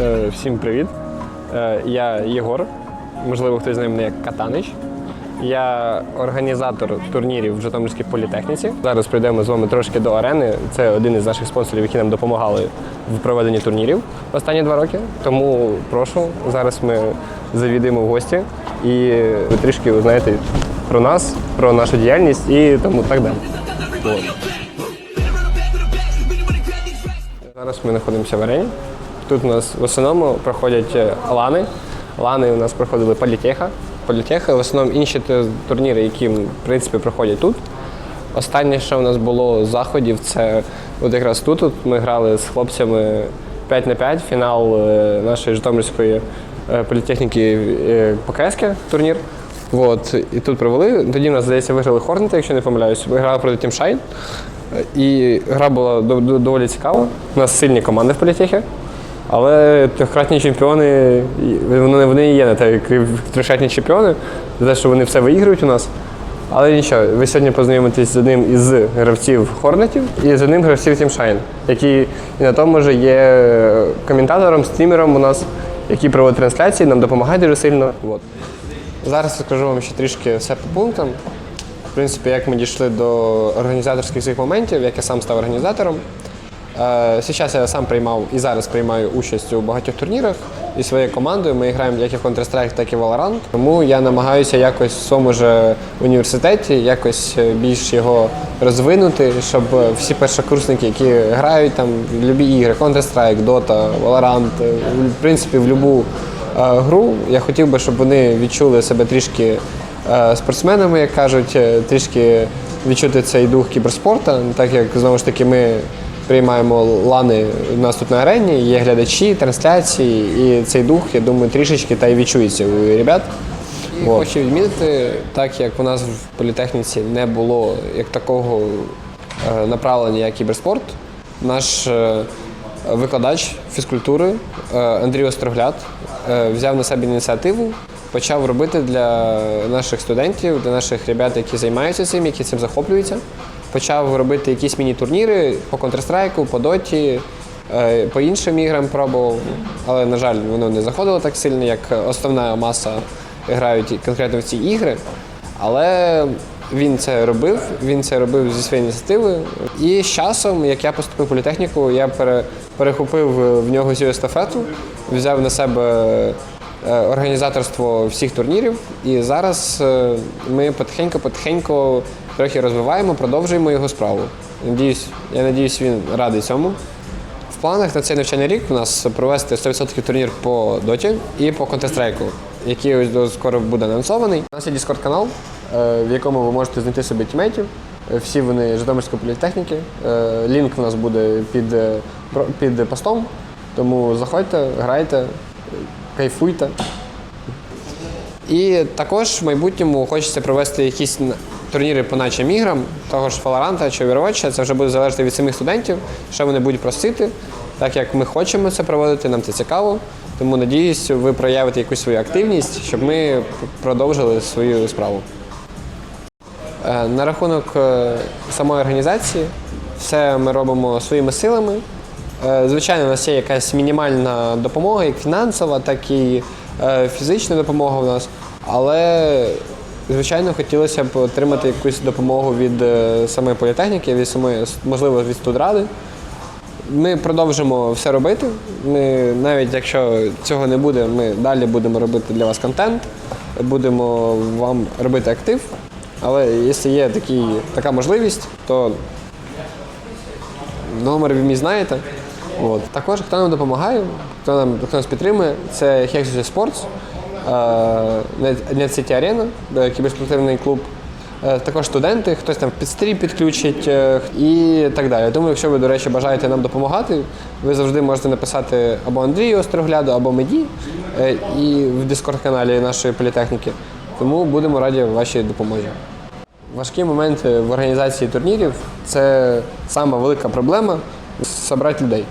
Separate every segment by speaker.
Speaker 1: Е, Всім привіт. Е, Я Єгор. Можливо, хтось знає мене як Катанич. Я організатор турнірів в Житомирській політехніці. Зараз прийдемо з вами трошки до арени. Це один із наших спонсорів, які нам допомагали в проведенні турнірів останні два роки. Тому прошу, зараз ми завідемо в гості і ви трішки узнаєте про нас, про нашу діяльність і тому так далі. Зараз ми знаходимося в арені. Тут у нас в основному проходять е, лани. Лани у нас проходили політеха. Політеха, в основному інші турніри, які в принципі проходять тут. Останнє, що у нас було заходів, це от якраз тут. От ми грали з хлопцями 5 на 5 фінал е, нашої Житомирської е, політехніки е, турнір. От, і тут провели. Тоді в нас, здається, виграли Хорнети, якщо не помиляюсь. Ми грали проти Тімшайн. І гра була дов- дов- доволі цікава. У нас сильні команди в політехі. Але трьохкратні чемпіони, вони, вони є не так, трьохкратні чемпіони, за те, що вони все виіграють у нас. Але нічого, ви сьогодні познайомитесь з одним із гравців Хорнетів і з одним гравців Тімшайн, який і на тому ж є коментатором, стрімером у нас, який проводить трансляції, нам допомагає дуже сильно. От. Зараз розкажу вам ще трішки все по пунктам. В принципі, як ми дійшли до організаторських цих моментів, як я сам став організатором. Е, Зараз я сам приймав і зараз приймаю участь у багатьох турнірах і своєю командою. Ми граємо як і в Counter-Strike, так і в Valorant. Тому я намагаюся якось в своєму ж університеті якось е, більш його розвинути, щоб всі першокурсники, які грають там в любі ігри, Counter-Strike, Dota, Valorant, е, в принципі, в будь-яку гру, я хотів би, щоб вони відчули себе трішки е, спортсменами, як кажуть, е, трішки відчути цей дух кіберспорту, так як знову ж таки ми приймаємо лани у нас тут на арені, є глядачі, трансляції, і цей дух, я думаю, трішечки та й відчується у ребят. І хочу відмітити, так як у нас в політехніці не було як такого е, направлення як кіберспорт, наш е, викладач фізкультури е, Андрій Острогляд взяв на себе ініціативу, почав робити для наших студентів, для наших ребят, які займаються цим, які цим захоплюються. Почав робити якісь міні-турніри по Counter-Strike, по Доті, е, по іншим іграм пробував. Але, на жаль, воно не заходило так сильно, як основна маса грають конкретно в ці ігри. Але він це робив, він це робив зі своєї ініціативи. І з часом, як я поступив в політехніку, я пере, перехопив в нього цю естафету, взяв на себе е, організаторство всіх турнірів. І зараз е, ми потихеньку-потихеньку трохи розвиваємо, продовжуємо його справу. Надіюсь, я надіюсь, він радий цьому. В планах на цей навчальний рік у нас провести 100% турнір по доті і по Counter-Strike, який ось скоро буде анонсований. У нас є Discord канал, е, в якому ви можете знайти собі тімейтів. Е, Всі вони Житомирської політехніки. Е, Лінк у нас буде під, під постом. Тому заходьте, грайте, кайфуйте. І також в майбутньому хочеться провести якісь турніри по начим іграм, того ж Valorant чи Overwatch. Це вже буде залежати від самих студентів, що вони будуть просити. Так як ми хочемо це проводити, нам це цікаво. Тому надіюсь, ви проявите якусь свою активність, щоб ми продовжили свою справу. Е, На рахунок е, самої організації, все ми робимо своїми силами. Е, Звичайно, у нас є якась мінімальна допомога, як фінансова, так і фізична допомога в нас. Але, звичайно, хотілося б отримати якусь допомогу від е, самої політехніки, від самої, можливо, від студради. Ми продовжимо все робити. Ми, навіть якщо цього не буде, ми далі будемо робити для вас контент, будемо вам робити актив. Але якщо є такі, така можливість, то номер ви мій знаєте. От. Також хто нам допомагає, хто, нам, хто нас підтримує, це Hexus Sports, е, Net City Arena, е, кіберспортивний клуб. Е, Також студенти, хтось там підстрій підключить е, і так далі. Тому, якщо ви, до речі, бажаєте нам допомагати, ви завжди можете написати або Андрію Острогляду, або меді е, і в Discord-каналі нашої політехніки. Тому будемо раді вашій допомозі. Важкі моменти в організації турнірів це сама велика проблема зібрати людей.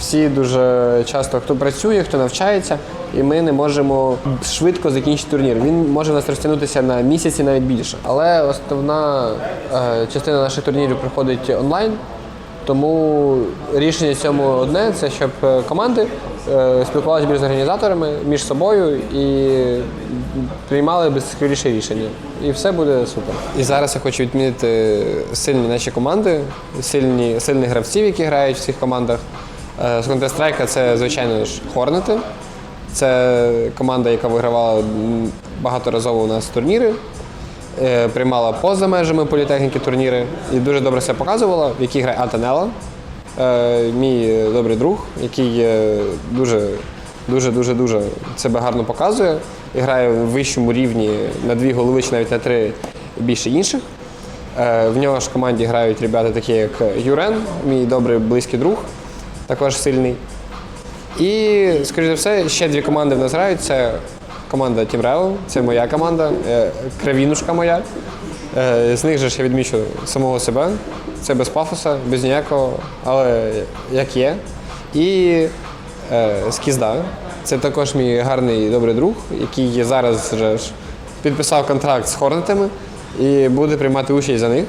Speaker 1: Всі дуже часто хто працює, хто навчається, і ми не можемо швидко закінчити турнір. Він може у нас розтягнутися на місяці навіть більше. Але основна е, частина наших турнірів проходить онлайн. Тому рішення цьому одне це щоб е, команди е, спілкувалися з організаторами між собою і приймали безскоріше рішення. І все буде супер. І зараз я хочу відмінити сильні наші команди, сильні, сильних гравців, які грають в цих командах. Е, З Counter-Strike це, звичайно ж, Хорнети. Це команда, яка вигравала багаторазово у нас турніри, е, приймала поза межами політехніки турніри і дуже добре себе показувала, в якій грає Антонела, е, мій добрий друг, який дуже, дуже, дуже, себе гарно показує і грає в вищому рівні на дві голови чи навіть на три більше інших. Е, В нього ж команді грають ребята такі, як Юрен, мій добрий близький друг, також сильний. І, скоріш за все, ще дві команди в нас грають. Це команда Team Revo, це моя команда, е, кравінушка моя. Е, З них же ж я відмічу самого себе. Це без пафоса, без ніякого, але як є. І е, Скізда. Це також мій гарний добрий друг, який зараз вже ж підписав контракт з Хорнетами і буде приймати участь за них.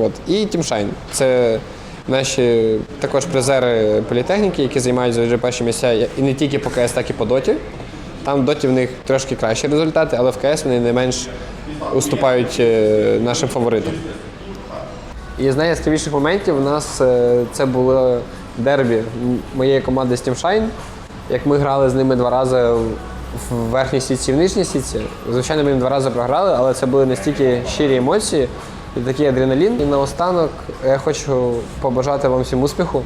Speaker 1: От. І Тімшайн. Це наші також призери політехніки, які займаються вже перші місця і не тільки по КС, так і по доті. Там в доті в них трошки кращі результати, але в КС вони не менш уступають е, нашим фаворитам. І з найяскравіших моментів у нас е, це було дербі моєї команди з Team Shine. Як ми грали з ними два рази в- верхній сітці в нижній сітці. Звичайно, ми їм два рази програли, але це були настільки щирі емоції і такий адреналін. І наостанок я хочу побажати вам всім успіху,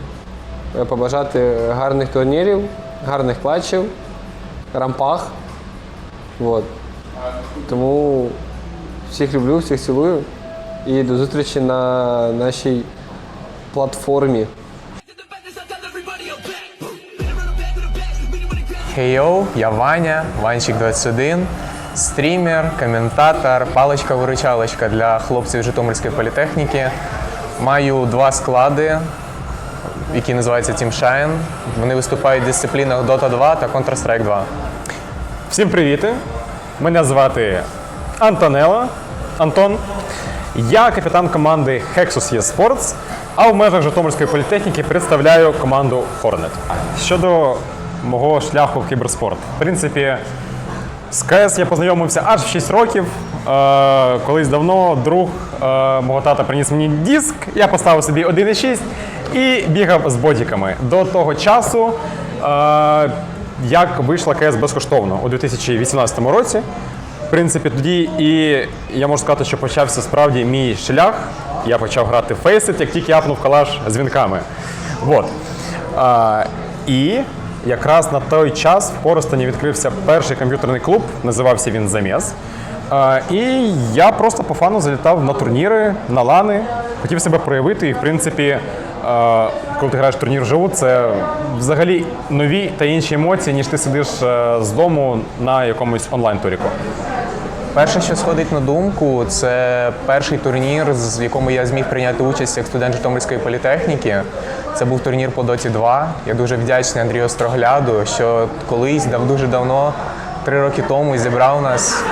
Speaker 1: е, побажати гарних турнірів, гарних клатчів, рампах. Вот. Тому всіх люблю, всіх цілую. І до зустрічі на нашій платформі.
Speaker 2: Хей йоу, я Ваня, Ванчик 21, стрімер, коментатор, паличка-виручалочка для хлопців Житомирської політехніки. Маю два склади, які називаються Team Shine. Вони виступають в дисциплінах Dota 2 та Counter-Strike 2.
Speaker 3: Всім привіт! Мене звати Антонела Антон. Я капітан команди Hexus eSports, а в межах Житомирської політехніки представляю команду Hornet. Щодо мого шляху в кіберспорт. В принципі, з КС я познайомився аж в 6 років. Е, колись давно друг е, мого тата приніс мені диск, я поставив собі 1,6 і бігав з бодіками. До того часу, е, як вийшла КС безкоштовно у 2018 році. В принципі, тоді і я можу сказати, що почався справді мій шлях. Я почав грати Faceit, як тільки апнув калаш з вінками. Вот. А, і якраз на той час в Коростені відкрився перший комп'ютерний клуб, називався він Заміс. І я просто по фану залітав на турніри, на лани, хотів себе проявити. І в принципі, коли ти граєш в турнір живу, це взагалі нові та інші емоції, ніж ти сидиш з дому на якомусь онлайн-туріку.
Speaker 2: Перше, що сходить на думку, це перший турнір, з- якому я зміг прийняти участь як студент Житомирської політехніки. Це був турнір по Доті 2. Я дуже вдячний Андрію Строгляду, що колись дав дуже давно, три роки тому, зібрав нас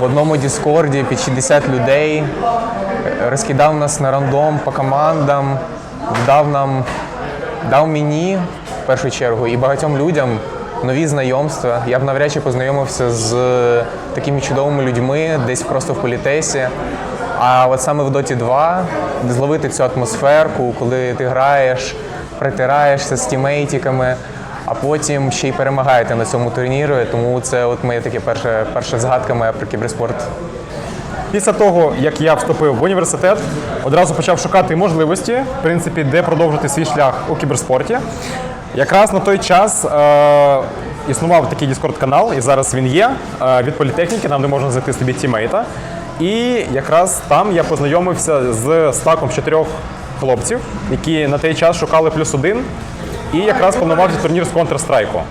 Speaker 2: в одному Діскорді під 60 людей, розкидав нас на рандом по командам, дав нам дав мені в першу чергу і багатьом людям нові знайомства. Я б навряд чи познайомився з такими чудовими людьми десь просто в політесі. А от саме в Доті 2 зловити цю атмосферку, коли ти граєш, притираєшся з тімейтиками, а потім ще й перемагаєте на цьому турнірі. Тому це от моє таке перше, перша згадка моя про кіберспорт.
Speaker 3: Після того, як я вступив в університет, одразу почав шукати можливості, в принципі, де продовжити свій шлях у кіберспорті. Якраз на той час е, існував такий Discord канал, і зараз він є е, від політехніки, там де можна знайти собі тімейта. І якраз там я познайомився з стаком чотирьох хлопців, які на той час шукали плюс один. І якраз планувався турнір з Counter-Strike.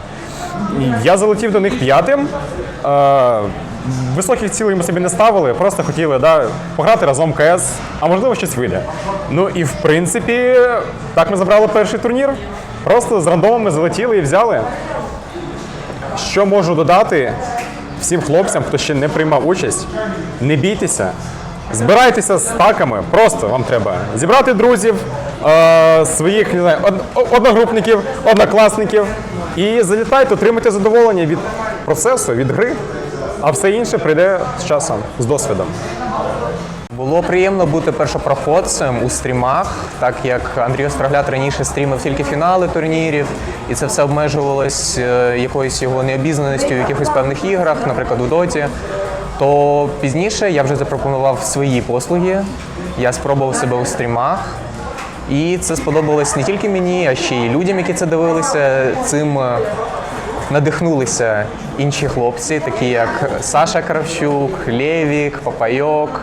Speaker 3: Я залетів до них п'ятим. Е, Високих цілей ми собі не ставили, просто хотіли да, пограти разом КС, а можливо щось вийде. Ну і в принципі, так ми забрали перший турнір. Просто з рандомами залетіли і взяли. Що можу додати всім хлопцям, хто ще не приймав участь, не бійтеся, Збирайтеся з таками, просто вам треба зібрати друзів, е, своїх не знаю, од- одногрупників, однокласників і залітайте, отримайте задоволення від процесу, від гри, а все інше прийде з часом, з досвідом.
Speaker 2: Було приємно бути першопроходцем у стрімах, так як Андрій Острогляд раніше стрімив тільки фінали турнірів, і це все обмежувалось е, якоюсь його необізнаністю в якихось певних іграх, наприклад, у доті. То пізніше я вже запропонував свої послуги. Я спробував себе у стрімах. І це сподобалось не тільки мені, а ще й людям, які це дивилися. Цим е, надихнулися інші хлопці, такі як Саша Кравчук, Лєвік, Папайок,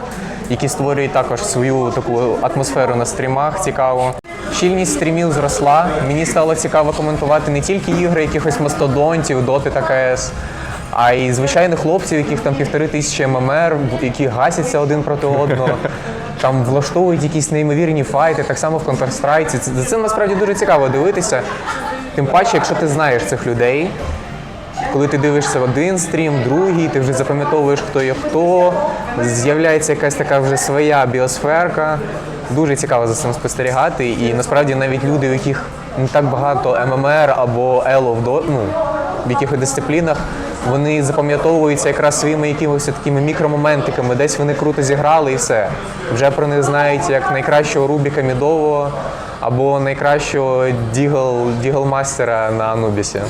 Speaker 2: які створюють також свою таку атмосферу на стрімах цікаву. Щільність стрімів зросла. Мені стало цікаво коментувати не тільки ігри якихось мастодонтів, доти та КС, а й звичайних хлопців, яких там півтори тисячі ММР, які гасяться один проти одного. Там влаштовують якісь неймовірні файти, так само в Counter-Strike. Це- За цим насправді дуже цікаво дивитися. Тим паче, якщо ти знаєш цих людей, коли ти дивишся один стрім, другий, ти вже запам'ятовуєш, хто є хто, з'являється якась така вже своя біосферка. Дуже цікаво за цим спостерігати. І насправді навіть люди, у яких не так багато ММР або Ело в, до- ну, в якихось дисциплінах, вони запам'ятовуються якраз своїми якимось такими мікромоментиками. Десь вони круто зіграли і все. Вже про них знають як найкращого Рубіка Мідового або найкращого дігл, діглмастера на Анубісі.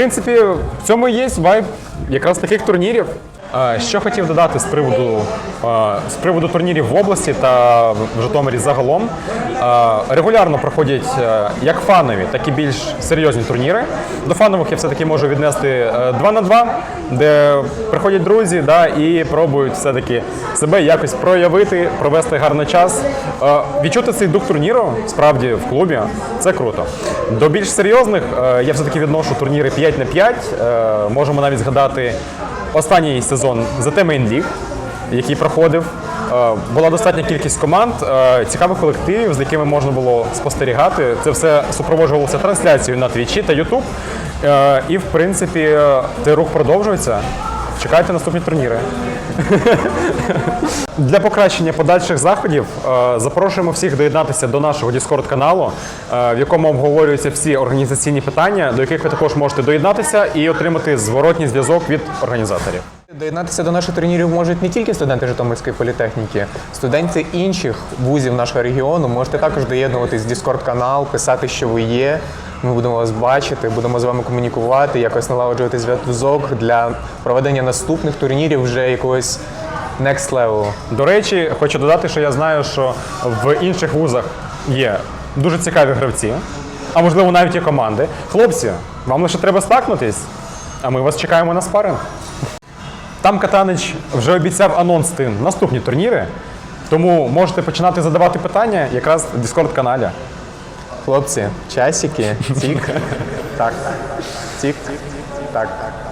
Speaker 3: Принципі, в цьому є вайб якраз таких турнірів. Е, Що хотів додати з приводу, е, з приводу турнірів в області та в Житомирі загалом. Е, Регулярно проходять е, як фанові, так і більш серйозні турніри. До фанових я все-таки можу віднести 2 на 2, де приходять друзі да, і пробують все-таки себе якось проявити, провести гарний час. Е, Відчути цей дух турніру справді в клубі це круто. До більш серйозних е, я все-таки відношу турніри 5 на 5. Е, Можемо навіть згадати останній сезон за Main League, який проходив. Е, Була достатня кількість команд, е, цікавих колективів, з якими можна було спостерігати. Це все супроводжувалося трансляцією на Твічі та YouTube. Е, І в принципі цей рух продовжується. Чекайте наступні турніри. Для покращення подальших заходів е, запрошуємо всіх доєднатися до нашого Discord каналу, е, в якому обговорюються всі організаційні питання, до яких ви також можете доєднатися і отримати зворотній зв'язок від організаторів.
Speaker 2: Доєднатися до наших турнірів можуть не тільки студенти Житомирської політехніки, студенти інших вузів нашого регіону. Можете також доєднуватись в Discord канал, писати, що ви є. Ми будемо вас бачити, будемо з вами комунікувати, якось налагоджувати зв'язок для проведення наступних турнірів вже якогось next level.
Speaker 3: До речі, хочу додати, що я знаю, що в інших вузах є дуже цікаві гравці, а можливо навіть і команди. Хлопці, вам лише треба стакнутись, а ми вас чекаємо на спаринг. Там Катанич вже обіцяв анонсити наступні турніри, тому можете починати задавати питання якраз в Discord каналі.
Speaker 2: Хлопці, часики, тік. Так. Тік, тік, тік, так. так.